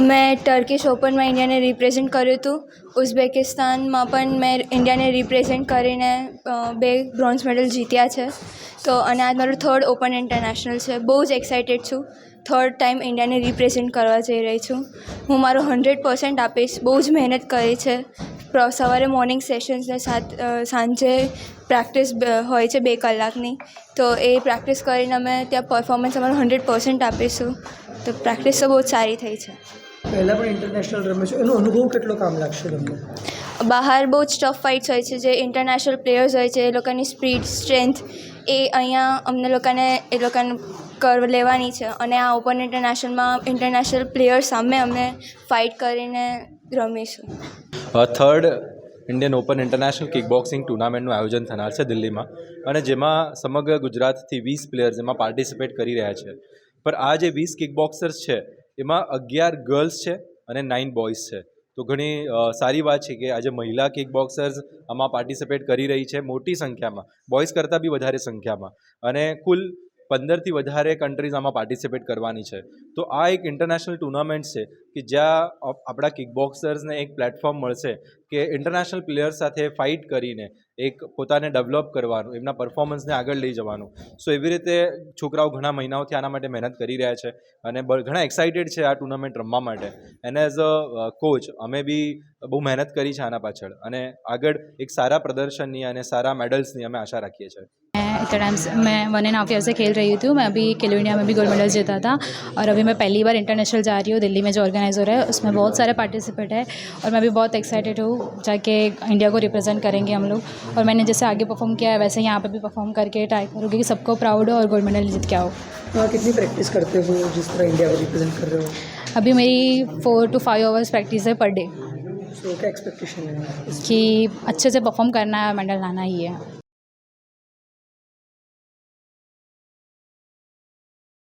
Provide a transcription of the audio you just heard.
મેં ટર્કીશ ઓપનમાં ઇન્ડિયાને રિપ્રેઝેન્ટ કર્યું હતું. ઉઝબેકિસ્તાનમાં પણ મેં ઇન્ડિયાને રિપ્રેઝેન્ટ કરીને બે બ્રોન્ઝ મેડલ જીત્યા છે. તો અને આ મારું થર્ડ ઓપન ઇન્ટરનેશનલ છે. બહુ જ એક્સાઇટેડ છું. થર્ડ ટાઈમ ઇન્ડિયાને રિપ્રેઝેન્ટ કરવા જઈ રહી છું. હું મારો હન્ડ્રેડ પર્સન્ટ આપીશ. બહુ જ મહેનત કરી છે. સવારે મોર્નિંગ સેશન્સ ને સાત સાંજે પ્રેક્ટિસ હોય છે બે કલાકની. તો એ પ્રેક્ટિસ કરીને અમે ત્યાં પરફોર્મન્સ અમારું હન્ડ્રેડ પર્સન્ટ આપીશું. તો પ્રેક્ટિસ તો બહુ જ સારી થઈ છે. પહેલાં પણ ઇન્ટરનેશનલ રમે છે. એનો અનુભવ કેટલો કામ લાગશે તમને? બહાર બહુ જ ટફ ફાઇટ્સ હોય છે. જે ઇન્ટરનેશનલ પ્લેયર્સ હોય છે એ લોકોની સ્પીડ સ્ટ્રેન્થ એ અહીંયા અમને લોકોને એ લોકોને કર લેવાની છે. અને આ ઓપન ઇન્ટરનેશનલમાં ઇન્ટરનેશનલ પ્લેયર્સ સામે અમે ફાઇટ કરીને રમીશું. Third Indian open international kickboxing ટુર્નામેન્ટનું આયોજન થનાર છે દિલ્હીમાં. અને જેમાં સમગ્ર ગુજરાતથી વીસ પ્લેયર્સ એમાં પાર્ટિસિપેટ કરી રહ્યા છે. પણ આ જે વીસ કિક બોક્સર્સ છે, એમાં અગિયાર ગર્લ્સ છે અને નાઇન બોયઝ છે. તો ઘણી સારી વાત છે કે આજે મહિલા કિક બોક્સર્સ આમાં પાર્ટિસિપેટ કરી રહી છે મોટી સંખ્યામાં. બોયઝ કરતાં બી વધારે સંખ્યામાં. અને કુલ પંદરથી વધારે કન્ટ્રીઝ આમાં પાર્ટિસિપેટ કરવાની છે. તો આ એક ઇન્ટરનેશનલ ટુર્નામેન્ટ છે કે જ્યાં આપણા કિકબોક્સર્સને એક પ્લેટફોર્મ મળશે કે ઇન્ટરનેશનલ પ્લેયર્સ સાથે ફાઇટ કરીને એક પોતાને ડેવલપ કરવાનું, એમના પરફોર્મન્સને આગળ લઈ જવાનું. સો એવી રીતે છોકરાઓ ઘણા મહિનાઓથી આના માટે મહેનત કરી રહ્યા છે અને ઘણા એક્સાઇટેડ છે આ ટુર્નામેન્ટ રમવા માટે. એને એઝ અ કોચ અમે બી બહુ મહેનત કરી છે આના પાછળ અને આગળ એક સારા પ્રદર્શનની અને સારા મેડલ્સની અમે આશા રાખીએ છીએ. मैं इतना टाइम से मैं वन एंड हाफ़ ईयर से खेल रही थी मैं अभी खेलो इंडिया में भी गोल्ड मेडल जीता था और अभी मैं पहली बार इंटरनेशनल जा रही हूँ दिल्ली में जो ऑर्गेनाइज हो रहा है उसमें बहुत सारे पार्टिसिपेट है और मैं भी बहुत एक्साइटेड हूँ जाके इंडिया को रिप्रेजेंट करेंगे हम लोग। और मैंने जैसे आगे परफॉर्म किया है वैसे यहाँ पर भी परफॉर्म करके ट्राई करूँगी कि सबको प्राउड हो और गोल्ड मेडल जीत के आओ। तो कितनी प्रैक्टिस करते हो जिस तरह इंडिया को रिप्रेजेंट कर रहे हो? अभी मेरी four two five hours practice है पर डे क्या एक्सपेक्टेशन है? कि अच्छे से परफॉर्म करना है मेडल लाना ही है।